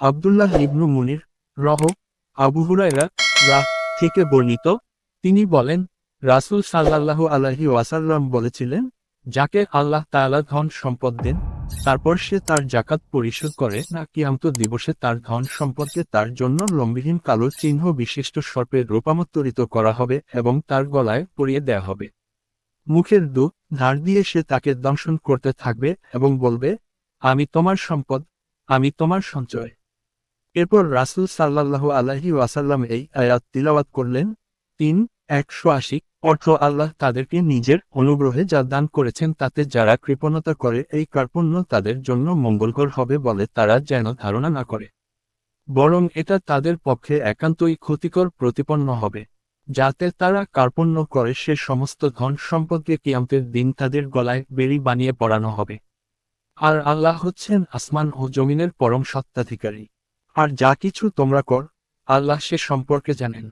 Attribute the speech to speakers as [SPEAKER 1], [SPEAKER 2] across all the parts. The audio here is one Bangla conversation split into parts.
[SPEAKER 1] আবদুল্লাহ ইবনু মুনির রহ আবু হুরায়রা রাহ থেকে বর্ণিত। তিনি বলেন, রাসূল সাল্লাল্লাহু আলাইহি ওয়াসাল্লাম বলেছিলেন, যাকে আল্লাহ তাআলা ধন সম্পদ দেন, তারপর সে তার জাকাত পরিশোধ করে না, কিয়ামত দিবসে তার ধন সম্পদকে তার জন্য লম্বিহীন কালো চিহ্ন বিশিষ্ট সর্পের রূপামত্তরিত করা হবে এবং তার গলায় পরিয়ে দেয়া হবে। মুখের দু ধার দিয়ে সে তাকে দংশন করতে থাকবে এবং বলবে, আমি তোমার সম্পদ, আমি তোমার সঞ্চয়। এরপর রাসূল সাল্লাল্লাহু আলাইহি ওয়াসাল্লাম এই আয়াত তিলাওয়াত করলেন। তিন, একশো আশি, অর্থ আল্লাহ তাদেরকে নিজের অনুগ্রহে যা দান করেছেন তাতে যারা কৃপণতা করে এই কার্পণ্য তাদের জন্য মঙ্গলকর হবে বলে তারা যেন ধারণা না করে। বরং এটা তাদের পক্ষে একান্তই ক্ষতিকর প্রতিপন্ন হবে, যাতে তারা কার্পণ্য করে সে সমস্ত ধন সম্পদকে কিয়ামতের দিন তাদের গলায় বেরি বানিয়ে পড়ানো হবে। আর আল্লাহ হচ্ছেন আসমান ও জমিনের পরম সত্ত্বাধিকারী আর যা কিছু তোমরা কর, আল্লাহ সে সম্পর্কে জানেন।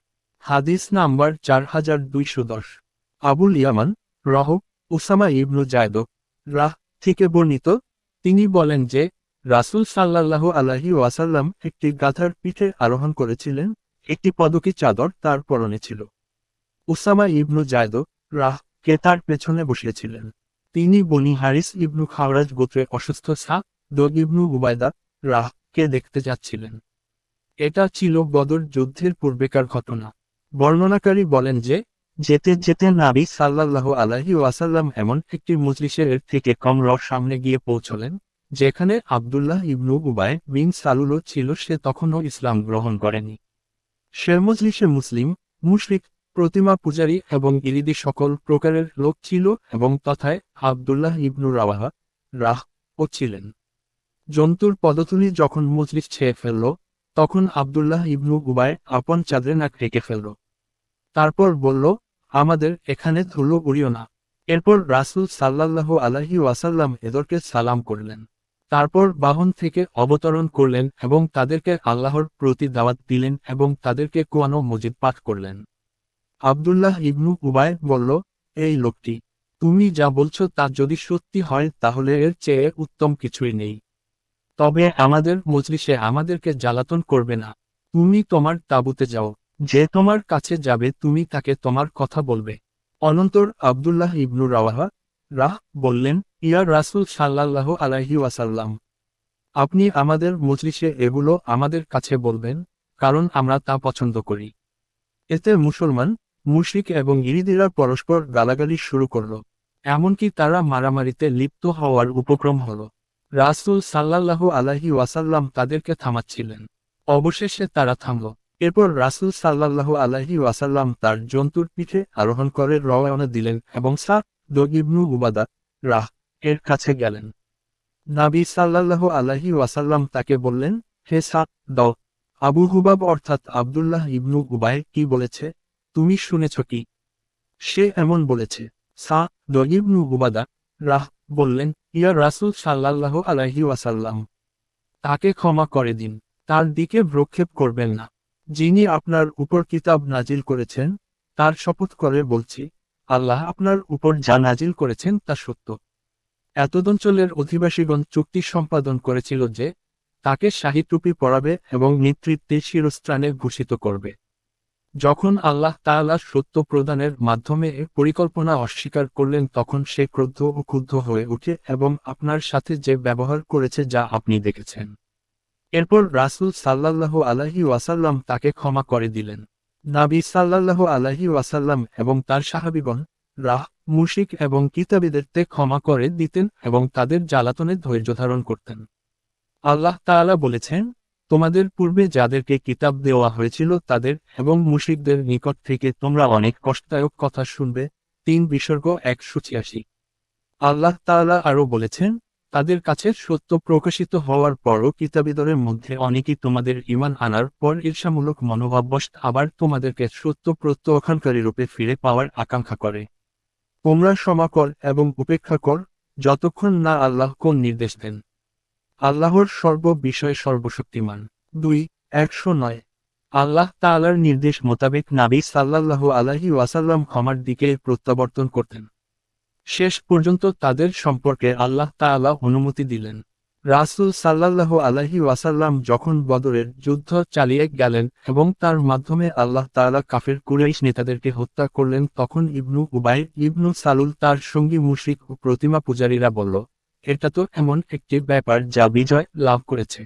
[SPEAKER 1] হাদিস নাম্বার চার হাজার দুইশো দশ। আবুল ইয়ামান রহ উসামা ইবনু জায়দ, রাহ থেকে বর্ণিত, তিনি বলেন যে, রাসূল সাল্লাল্লাহু আলাহি ওয়াসাল্লাম একটি গাধার পিঠে আরোহণ করেছিলেন, একটি পদকী চাদর তার পরনে ছিল। উসামা ইবনু জায়দ, রাহ কে তার পেছনে বসিয়েছিলেন। তিনি বনি হারিস ইবনু খাওরাজ গোত্রে অসুস্থ সা দো ইবনু উবায়দা, রাহ কে দেখতে যাচ্ছিলেন? এটা ছিল বদর যুদ্ধের পূর্বেকার ঘটনা। বর্ণনাকারী বলেন যে, যেতে যেতে নাবি সাল্লাল্লাহু আলাইহি ওয়াসাল্লাম এমন একটি মজলিসের থেকে কম র সামনে গিয়ে পৌঁছলেন, যেখানে আবদুল্লাহ ইবনু উবায় বিন সালুলো ছিল, সে তখনও ইসলাম গ্রহণ করেনি। সে মজলিসে মুসলিম, মুশরিক, প্রতিমা পূজারী এবং ইরিদি সকল প্রকারের লোক ছিল এবং তথায় আবদুল্লাহ ইবনু রাওয়াহা রাহ ও ছিলেন। জন্তুর পদতুলি যখন মজলিস ছেয়ে ফেলল, তখন আবদুল্লাহ ইবনু উবায় আপন চাঁদরে নাক ঢেকে ফেলল। তারপর বলল, আমাদের এখানে ধুলো উড়িও না। এরপর রাসূল সাল্লাল্লাহু আলাইহি ওয়াসাল্লাম এদেরকে সালাম করলেন। তারপর বাহন থেকে অবতরণ করলেন এবং তাদেরকে আল্লাহর প্রতি দাওয়াত দিলেন এবং তাদেরকে কোয়ানো মজিদ পাঠ করলেন। আবদুল্লাহ ইবনু উবায় বলল, এই লোকটি, তুমি যা বলছো তা যদি সত্যি হয় তাহলে এর চেয়ে উত্তম কিছুই নেই। তবে আমাদের মজলিসে আমাদেরকে জ্বালাতন করবে না। তুমি তোমার তাঁবুতে যাও। যে তোমার কাছে যাবে, তুমি তাকে তোমার কথা বলবে। অনন্তর আবদুল্লাহ ইবনু রাওয়াহা রাহ বললেন, ইয়া রাসূল সাল্লাল্লাহ আলাইহি ওয়াসাল্লাম, আপনি আমাদের মজলিসে এগুলো আমাদের কাছে বলবেন, কারণ আমরা তা পছন্দ করি। এতে মুসলমান, মুশরিক এবং ইরিদিরা পরস্পর গালাগালি শুরু করল। এমনকি তারা মারামারিতে লিপ্ত হওয়ার উপক্রম হল। রাসূল সাল্লাল্লাহু আলাইহি ওয়াসাল্লাম তাদেরকে থামাচ্ছিলেন। অবশেষে তারা থামল। এরপর রাসূল সাল্লাল্লাহু আলাইহি ওয়াসাল্লাম তার জন্তুর পিঠে আরোহণ করে রওয়ানা দিলেন এবং সা দগিবনু উবাদা রাহ এর কাছে গেলেন। নাবী সাল্লাল্লাহু আলাইহি ওয়াসাল্লাম তাকে বললেন, হে সা দাও। আবু হুবাব অর্থাৎ আবদুল্লাহ ইবনু উবায় কি বলেছে? তুমি শুনেছ কি? সে এমন বলেছে। সা দগিবনু উবাদা রাহ বললেন ইয়া রাসূল সাল্লাল্লাহু আলাইহি ওয়াসাল্লাম। তাকে ক্ষমা করে দিন। তার দিকে ভ্রক্ষেপ করবেন না। যিনি আপনার উপর কিতাব নাজিল করেছেন, তার শপথ করে বলছি, আল্লাহ আপনার উপর যা নাজিল করেছেন তা সত্য। এতদঞ্চলের অধিবাসীগণ চুক্তি সম্পাদন করেছিল যে, তাকে শাহী টুপি পরাবে এবং নেতৃত্বে শিরস্ত্রাণে ভূষিত করবে। যখন আল্লাহ তাআলা সত্য প্রদানের মাধ্যমে পরিকল্পনা অস্বীকার করলেন, তখন সে ক্রুদ্ধ ও ক্ষুব্ধ হয়ে উঠে এবং আপনার সাথে যে ব্যবহার করেছে যা আপনি দেখেছেন। এরপর রাসূল সাল্লাল্লাহু আলাহি ওয়াসাল্লাম তাকে ক্ষমা করে দিলেন। নাবি সাল্লাল্লাহু আলাইহি ওয়াসাল্লাম এবং তার সাহাবিগণ, রাহ মুশিক এবং কিতাবীদেরতে ক্ষমা করে দিতেন এবং তাদের জ্বালাতনে ধৈর্য ধারণ করতেন। আল্লাহ তাআলা বলেছেন তোমাদের পূর্বে যাদেরকে কিতাব দেওয়া হয়েছিল তাদের এবং মুশিকদের নিকট থেকে তোমরা অনেক কষ্টদায়ক কথা শুনবে। তিন বিসর্গ একশো ছিয়াশি আল্লাহ তাআলা আরও বলেছেন, তাদের কাছে সত্য প্রকাশিত হওয়ার পরও কিতাবিদরের মধ্যে অনেকেই তোমাদের ইমান আনার পর ঈর্ষামূলক মনোভাববশ আবার তোমাদেরকে সত্য প্রত্যাখ্যানকারী রূপে ফিরে পাওয়ার আকাঙ্ক্ষা করে। তোমরা ক্ষমা কর এবং উপেক্ষা কর, যতক্ষণ না আল্লাহ কোন নির্দেশ দেন। আল্লাহর সর্ব বিষয়ে সর্বশক্তিমান। দুই, একশো নয়। আল্লাহ তাআলার নির্দেশ মোতাবেক নাবী সাল্লাল্লাহু আলাহি ওয়াসাল্লাম ক্ষমার দিকে প্রত্যাবর্তন করতেন। শেষ পর্যন্ত তাদের সম্পর্কে আল্লাহ তাআলা অনুমতি দিলেন। রাসূল সাল্লাল্লাহু আলাহি ওয়াসাল্লাম যখন বদরের যুদ্ধ চালিয়ে গেলেন এবং তার মাধ্যমে আল্লাহ তাআলা কাফের কুরাইশ নেতাদেরকে হত্যা করলেন, তখন ইবনু উবাই, ইবনু সালুল তার সঙ্গী মুশরিক ও প্রতিমা পূজারীরা বলল এটা তো এমন একটি ব্যাপার যা বিজয় লাভ করেছে।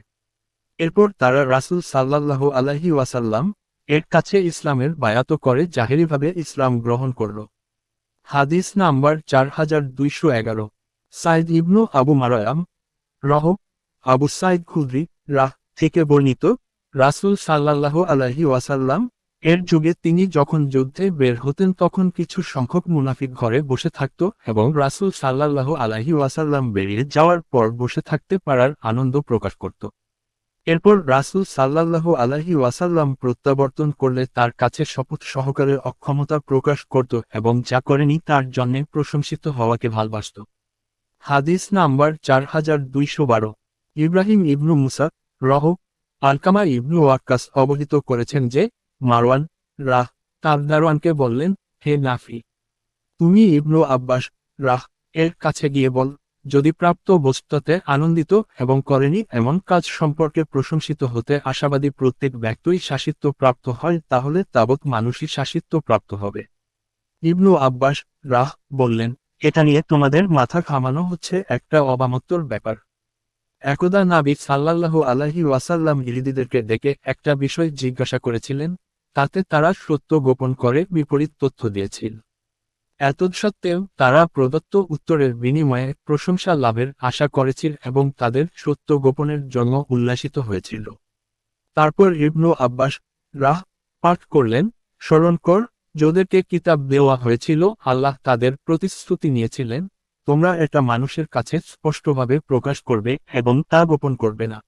[SPEAKER 1] এরপর তারা রাসূল সাল্লাল্লাহু আলাইহি ওয়াসাল্লাম এর কাছে ইসলামের বায়াত করে জাহেরিভাবে ইসলাম গ্রহণ করল। হাদিস নাম্বার চার হাজার দুইশো এগারো। সাইদ ইবনু আবু মারায়াম রহ আবু সাইদ খুদ্রি রাহ থেকে বর্ণিত রাসূল সাল্লাল্লাহু আলাইহি ওয়াসাল্লাম এর যুগে তিনি যখন যুদ্ধে বের হতেন তখন কিছু সংখ্যক মুনাফিক ঘরে বসে থাকত এবং রাসূল সাল্লাল্লাহু আলাইহি ওয়াসাল্লাম বেরিয়ে যাওয়ার পর বসে থাকতে পারার আনন্দ প্রকাশ করত। এরপর রাসূল সাল্লাল্লাহু আলাইহি ওয়াসাল্লাম প্রত্যাবর্তন করলে তার কাছে শপথ সহকারে অক্ষমতা প্রকাশ করত এবং যা করেনি তার জন্যে প্রশংসিত হওয়াকে ভালবাসত। হাদিস নাম্বার চার হাজার দুইশো বারো। ইব্রাহিম ইবনু মুসা রহ আলকামা ইবনু ওয়াক্কাস অবহিত করেছেন যে মারওয়ান, রাহ তার দারোয়ানকে বললেন, হে নাফি, তুমি ইবনু আব্বাস, রাহ, এর কাছে গিয়ে বল, যদি প্রাপ্ত বস্তুতে আনন্দিত এবং করেনি এমন কাজ সম্পর্কে প্রশংসিত হতে আশাবাদী প্রত্যেক ব্যক্তিই শাসিত্ব প্রাপ্ত হয়, তাহলে তাবৎ মানুষই শাসিত্ব প্রাপ্ত হবে। ইবনু আব্বাস, রাহ, বললেন, এটা নিয়ে তোমাদের মাথা খামানো হচ্ছে একটা অবামত্তর ব্যাপার। একদা নাবিক সাল্লাল্লাহু আলাইহি ওয়াসাল্লাম ইরিদিদেরকে ডেকে একটা বিষয় জিজ্ঞাসা করেছিলেন তাতে তারা সত্য গোপন করে বিপরীত তথ্য দিয়েছিল। এতৎসত্ত্বেও তারা প্রদত্ত উত্তরের বিনিময়ে প্রশংসা লাভের আশা করেছিল এবং তাদের সত্য গোপনের জন্য উল্লাসিত হয়েছিল। তারপর ইবনু আব্বাস রাহ পাঠ করলেন, স্মরণ কর, যাদেরকে কিতাব দেওয়া হয়েছিল, আল্লাহ তাদের প্রতিশ্রুতি নিয়েছিলেন। তোমরা এটা মানুষের কাছে স্পষ্টভাবে প্রকাশ করবে এবং তা গোপন করবে না।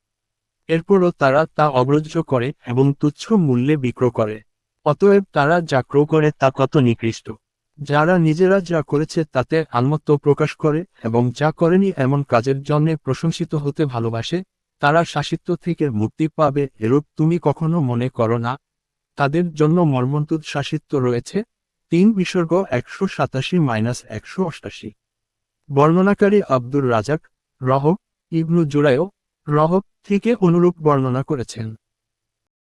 [SPEAKER 1] এরপরও তারা তা অগ্রাহ্য করে এবং তুচ্ছ মূল্যে বিক্রয় করে। অতএব তারা যা ক্রয় করে তা কত নিকৃষ্ট। যারা নিজেরা যা করেছে তাতে আলমত্ব প্রকাশ করে এবং যা করেনি এমন কাজের জন্যে প্রশংসিত হতে ভালোবাসে, তারা শাসিত্ব থেকে মুক্তি পাবে এরূপ তুমি কখনো মনে করো না। তাদের জন্য মর্মন্তুদ শাসিত্ব রয়েছে। তিন বিসর্গ একশো সাতাশি মাইনাস একশো অষ্টাশি। বর্ণনাকারী আব্দুর রাজাক রহ ইবনু জুরায়ও রহ থেকে অনুরূপ বর্ণনা করেছেন।